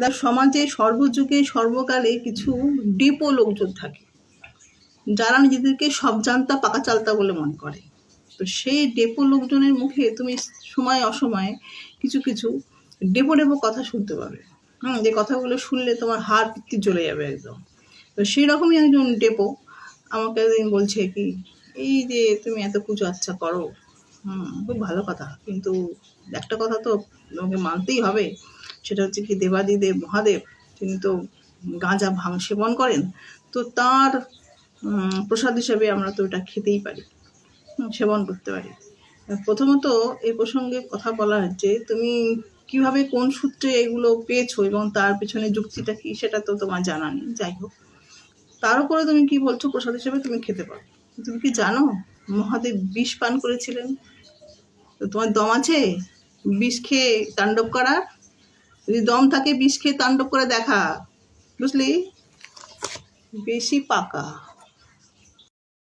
তার সমাজে সর্বযুগে, সর্বকালে কিছু ডিপো লোকজন থাকে। যারা নিজেদেরকে সব জানতা পাকা চালতা বলে মনে করে। তো সেই ডেপো লোকজনের মুখে তুমি সময় অসময়ে কিছু কিছু ডেপো ডেপো কথা শুনতে পাবে। হুম, যে কথাগুলো শুনলে তোমার হাড় পিত্তি জ্বলে যাবে একদম। তো সেই রকমই একজন ডেপো আমাকে একদিন বলছে কি, এই যে তুমি এত পুজো আচ্ছা করো। হুম, খুব ভালো কথা। কিন্তু একটা কথা তো তোমাকে মানতেই হবে। সেটা হচ্ছে কি দেবাদিদেব মহাদেব, তিনি তো গাঁজা ভাং সেবন করেন, তো তার প্রসাদ হিসাবে আমরা তো এটা খেতেই পারি সেবন করতে পারি। প্রথমত এই প্রসঙ্গে কথা বলা হচ্ছে তুমি কীভাবে কোন সূত্রে এগুলো পেয়েছ এবং তার পেছনে যুক্তিটা কি সেটা তো তোমার জানা নেই, যাই হোক। তার উপরে তুমি কি বলছো প্রসাদ হিসেবে তুমি খেতে পারো। তুমি কি জানো মহাদেব বিষ পান করেছিলেন? তো তোমার দম আছে? বিষ খেয়ে তাণ্ডব করার? যদি দম থাকে বিষ খেয়ে তাণ্ডব করে দেখা। বুঝলি? বেশি পাকা।